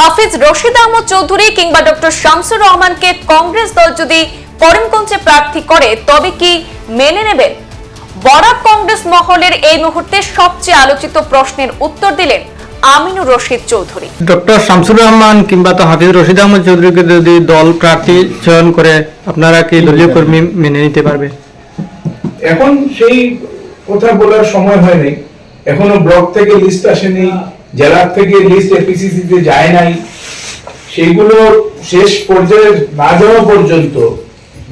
হাফিজ রশিদ আহমদ চৌধুরী কিংবা ডক্টর শামসুর রহমানকে কংগ্রেস দল যদি করিমগঞ্জে প্রার্থী করে তবে কি মেনে নেবেন? বরাক কংগ্রেস মহলের এই মুহূর্তে সবচেয়ে আলোচিত প্রশ্নের উত্তর দিলেন আমিনুর রশিদ চৌধুরী। ডক্টর শামসুর রহমান কিংবা তো হাফিজ রশিদ আহমদ চৌধুরীকে যদি দল প্রার্থী চয়ন করে আপনারা কি দলীয় কর্মী মেনে নিতে পারবে? এখন সেই কথা বলার সময় হয় নাই। এখনও ব্লক থেকে লিস্ট আসেনি। জেলার থেকে লিস্ট এপিসিসি তে যায় নাই। সেইগুলো শেষ পর্যায়ে না যাওয়া পর্যন্ত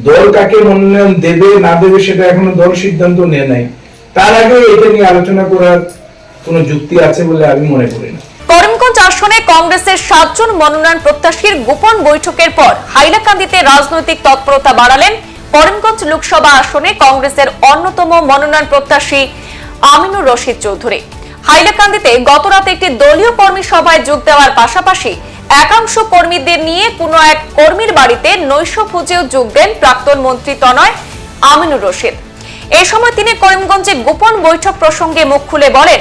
দল কাকে মনোনয়ন দেবে, না দেবে সেটা এখনও দল সিদ্ধান্ত নেয় নাই। তার আগে এটা নিয়ে আলোচনা করার কোনো যুক্তি আছে বলে আমি মনে করি না। করিমগঞ্জ আসনে কংগ্রেসের সাতজন মনোনয়ন প্রত্যাশীর গোপন বৈঠকের পর হাইলাকান্দিতে রাজনৈতিক তৎপরতা বাড়ালেন করিমগঞ্জ লোকসভা আসনে কংগ্রেসের অন্যতম মনোনয়ন প্রত্যাশী আমিনুর রশিদ চৌধুরী। হাইলাকান্দিতে গতরাতে একটি দলীয় কর্মী সভায় যোগ দেওয়ার পাশাপাশি একাংশ কর্মীদের নিয়ে কোনো এক কর্মীর বাড়িতে নৈশ ভোজেও যোগ দেন প্রাক্তন মন্ত্রী তনয় আমিনুর রশিদ। এই সময় তিনি করিমগঞ্জে গোপন বৈঠক প্রসঙ্গে মুখ খুলে বলেন,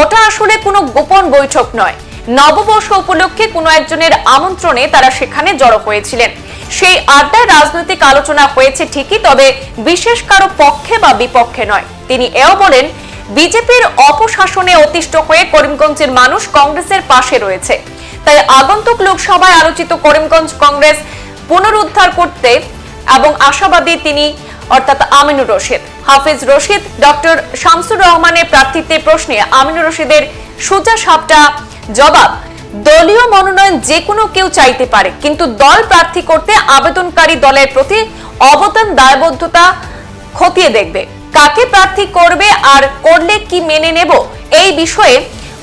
ওটা আসলে কোনো গোপন বৈঠক নয়। নববর্ষ উপলক্ষে কোনো একজনের আমন্ত্রণে তারা সেখানে জড়ো হয়েছিলেন। সেই আড্ডায় রাজনৈতিক আলোচনা হয়েছে ঠিকই, তবে বিশেষ কারও পক্ষে বা বিপক্ষে নয়। তিনি এও বলেন বিজেপির অপশাসনে অতিষ্ঠ হয়ে করিমগঞ্জের মানুষ কংগ্রেসের পাশে রয়েছে। তাই আগন্তুক লোকসভায় আলোচিত করিমগঞ্জ কংগ্রেস পুনরুদ্ধার করতে এবং আশাবাদী তিনি অর্থাৎ আমিনুর রশিদ। হাফিজ রশিদ, ডক্টর শামসুর রহমানের প্রার্থিত্বের প্রশ্নে আমিনুর রশিদের সোজা সাপটা জবাব, দলীয় মনোনয়ন যে কোনো কেউ চাইতে পারে, কিন্তু দল প্রার্থী করতে আবেদনকারী দলের প্রতি অবদান দায়বদ্ধতা খতিয়ে দেখবে। কাকে প্রার্থী করবে আর করলে কি মেনে নেব, এই বিষয়ে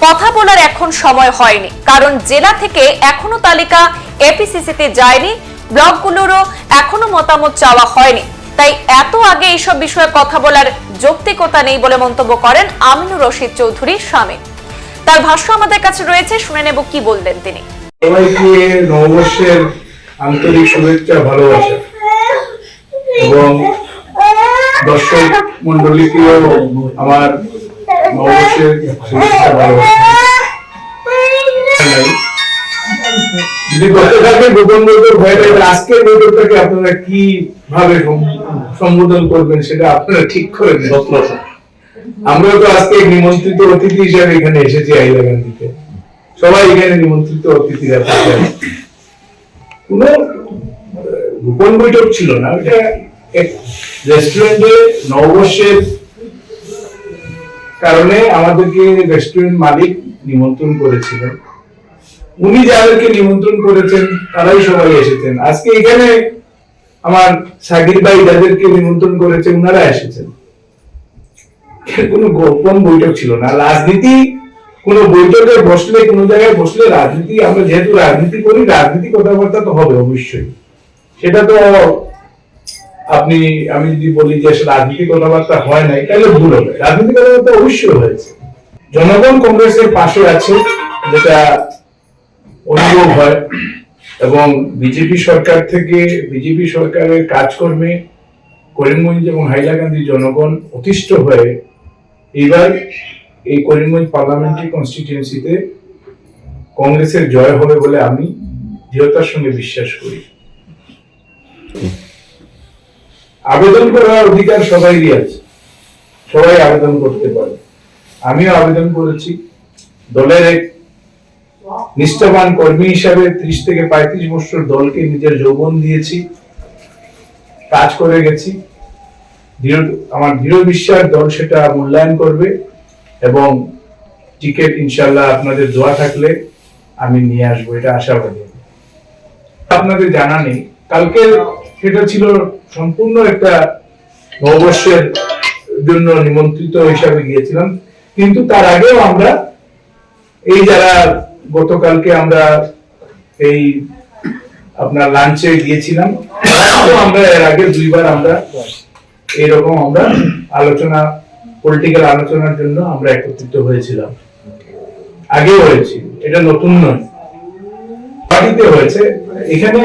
কথা বলার এখন সময় হয়নি। কারণ জেলা থেকে এখনও তালিকা এপিসিসিতে যায়নি, ব্লকগুলোরও এখনও মতামত চাওয়া হয়নি। তাই এত আগে এইসব বিষয়ে কথা বলার যৌক্তিকতা নেই বলে মন্তব্য করেন আমিনুর রশিদ চৌধুরী স্বামী। তার ভাষ্য আমাদের কাছে রয়েছে, শুনে নেব কি বললেন তিনি। সবাইকে নববর্ষের আন্তরিক শুভেচ্ছা, ভালোবাসা এবং দর্শক মন্ডলীকেও আমার নববর্ষের শুভেচ্ছা ভালোবাসা। যদি গতকালকে গোপন বৈঠক হয়ে যায় আজকের বৈঠকটাকে আপনারা কি ভাবে সম্বোধন করবেন সেটা আপনারা ঠিক করে নেন আমরা তো আজকে নিমন্ত্রিত অতিথি হিসেবে এখানে এসেছি সবাই এখানে নিমন্ত্রিত অতিথিরা থাকে কোন গোপন বৈঠক ছিল না রেস্টুরেন্টে নববর্ষের কারণে আমাদেরকে রেস্টুরেন্ট মালিক নিমন্ত্রণ করেছিলেন। উনি যাদেরকে নিমন্ত্রণ করেছেন, তারাই সবাই এসেছেন। আজকে এখানে আমার সাকির ভাই যাদেরকে নিমন্ত্রণ করেছে ওনারা এসেছেন। কোনো গোপন বৈঠক ছিল না। রাজনীতি, কোনো বৈঠকে বসলে, কোনো জায়গায় বসলে রাজনীতি, আমরা যেহেতু রাজনীতি করি, রাজনীতি কথাবার্তা তো হবে অবশ্যই। সেটা তো আপনি, আমি যদি বলি যে রাজনীতি কথাবার্তা হয় নাই, তাহলে ভুল হবে। রাজনীতি কথাবার্তা অবশ্যই হয়েছে। জনগণ কংগ্রেসের পাশে আছে, যেটা অনুভব হয়। এবং বিজেপি সরকার থেকে, বিজেপি সরকারের কাজকর্মে করিমগঞ্জ এবং হাইলাকান্দি জনগণ অতিষ্ঠ হয়ে এবার এই করিমগঞ্জ পার্লামেন্টারি কনস্টিটিউয়েন্সিতে কংগ্রেসের জয় হবে বলে আমি দৃঢ়তার সঙ্গে বিশ্বাস করি। আবেদন করার অধিকার সবাইরই আছে। সবাই আবেদন করতে পারে। আমিও আবেদন করেছি। দলের এক নিষ্ঠাবান কর্মী হিসাবে ত্রিশ থেকে পঁয়ত্রিশ বছর দলকে নিজের যৌবন দিয়েছি, কাজ করে গেছি। আমার দৃঢ় বিশ্বাস দল সেটা মূল্যায়ন করবে এবং টিকিট ইনশাল্লাহ আপনাদের দোয়া থাকলে আমি নিয়ে আসব, এটা আশাবাদী। আপনাদের জানা নেই। কালকে সেটা ছিল সম্পূর্ণ একটা নববর্ষের জন্য নিমন্ত্রিত হিসাবে গিয়েছিলাম। কিন্তু তার আগেও আমরা এই যারা গতকালকে আমরা এই আপনার লাঞ্চে গিয়েছিলাম আমরা এর আগে দুইবার আমরা এরকম আমরা আলোচনা পলিটিক্যাল আলোচনার জন্য আমরা একত্রিত হয়েছিলাম। আগেও হয়েছি, এটা নতুন নয়। পার্টিতে হয়েছে। এখানে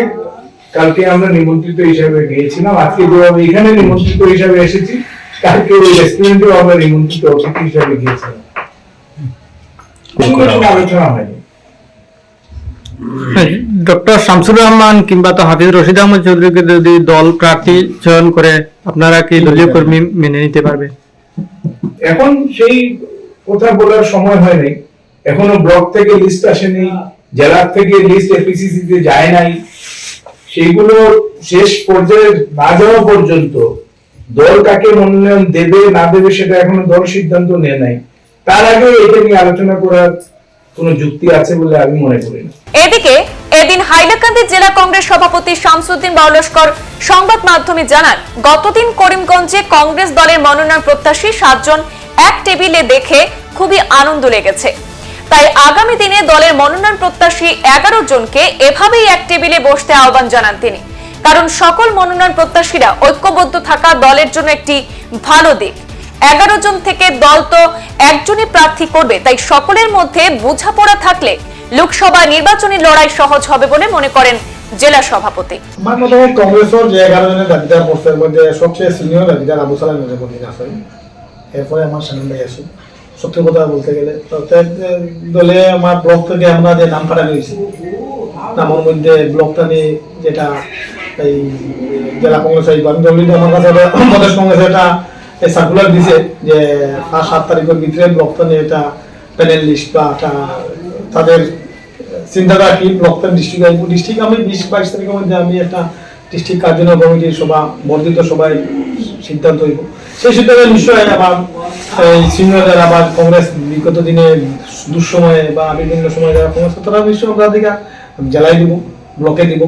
কালকে আমরা নিমন্ত্রিত হিসাবে গিয়েছিলাম। আজকে যেভাবে এখানে নিমন্ত্রিত হিসাবে এসেছি কালকে ওই রেস্টুরেন্টেও আমরা নিমন্ত্রিত অতিথি হিসাবে গিয়েছিলাম। কোনো কোনো আলোচনা হয়নি। ডক্টর শামসুর রহমান কিংবা তো হাফিজ রশিদ আহমদ চৌধুরীকে যদি দল প্রার্থী চয়ন করে আপনারা কি দলীয় কর্মী মেনে নিতে পারবে? এখন সেই কথা বলার সময় হয় নাই। এখনও ব্লক থেকে লিস্ট আসেনি জেলার থেকে লিস্ট এপিসিসি তে যায় নাই। সেইগুলো শেষ পর্যায়ে না যাওয়া পর্যন্ত দল কাকে মনোনয়ন দেবে, না দেবে সেটা এখনও দল সিদ্ধান্ত নেয় নাই। তার আগে এটা নিয়ে আলোচনা করার কোনো যুক্তি আছে বলে আমি মনে করি না। এদিকে, এদিন হাইলাকান্দি জেলা কংগ্রেস সভাপতি শামসুদ্দিন বাউলস্কর সংবাদ মাধ্যমে জানান, গতদিন করিমগঞ্জে কংগ্রেস দলের মনোনয়ন প্রত্যাশী সাতজন এক টেবিলে দেখে খুবই আনন্দ লেগেছে। তাই আগামী দিনে দলের মনোনয়ন প্রত্যাশী এগারো জনকে এভাবেই এক টেবিলে বসতে আহ্বান জানান তিনি। কারণ সকল মনোনয়ন প্রত্যাশীরা ঐক্যবদ্ধ থাকা দলের জন্য একটি ভালো দিক। এগারো জন থেকে দল তো একজনই প্রার্থী করবে, তাই সকলের মধ্যে বোঝাপড়া থাকলে লোকসভা নির্বাচনী লড়াই সহজ হবে বলে মনে করেন জেলা সভাপতি। কংগ্রেসের যে এগারো জনের দাবিদার মধ্যে সবচেয়ে সিনিয়র দাবিদার আবু সালাম এরপরে আমার সামনে সত্যি কথা বলতে গেলে। প্রত্যেক দলে আমার ব্লক থেকে আমরা যে নাম পাঠানো হয়েছে, নামের মধ্যে ব্লকটা নিয়ে যেটা এই জেলা কংগ্রেস এই আমার কাছে প্রদেশ কংগ্রেস একটা সার্কুলার দিছে যে পাঁচ, সাত তারিখের ভিতরে ব্লকটা নিয়ে একটা প্যানেল লিস্ট বা একটা তাদের চিন্তাটা কি? ব্লকটা ডিস্ট্রিক্ট ডিস্ট্রিক্ট আমি বিশ, বাইশ তারিখের মধ্যে আমি একটা ডিস্ট্রিক্ট কার্যনির্বাহী কমিটির সভা, বর্ধিত সবাই সিদ্ধান্ত হইব। সেই সিদ্ধান্তে নিশ্চয়ই এই সিনিয়র যারা আবার কংগ্রেস বিগত দিনে দুঃসময়ে বা বিভিন্ন সময় যারা কংগ্রেস তারা নিশ্চয়ই অগ্রাধিকার জেলায় দিব ব্লকে দিব।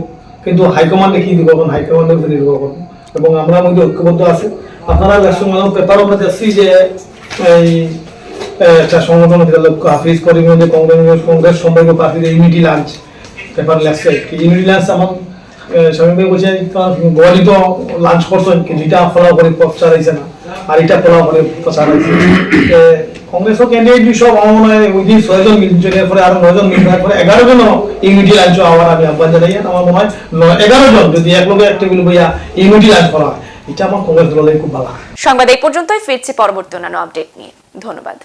কিন্তু হাইকমান্ডে কি দিব এখন? হাইকমান্ডের উপর নির্ভর করব। এবং আমরা মধ্যে ঐক্যবদ্ধ আছে। আপনারা ইলেকশন পেপারও মধ্যে আসছি যে এই একটা সংগঠন লক্ষ্য হাফিজ করিমগঞ্জে কংগ্রেস কংগ্রেস সম্পর্ক প্রার্থীদের ইউনিটি লাঞ্চ পেপার লেখছে। ইউনিটি লাঞ্চ আমার স্বামী ভাই তো লাঞ্চ করছেন কিন্তু এটা ফলো করে না আর এটা ফলো করে সব আমার ওই দিন ছয়জন মিলছে পরে আরও নজন মিলবে পরে এগারো জন ইউনিটি লাঞ্চ আমি আহ্বান জানাই আমার মনে হয় এগারো জন যদি এক লোকের একটা মিল বইয়া ইউনিটি লাঞ্চ করা হয়। এটা আমার কংগ্রেস দলের খুব ভালো সংবাদ এই পর্যন্তই, ফিরছি পরবর্তী অন্যান্য আপডেট নিয়ে। ধন্যবাদ।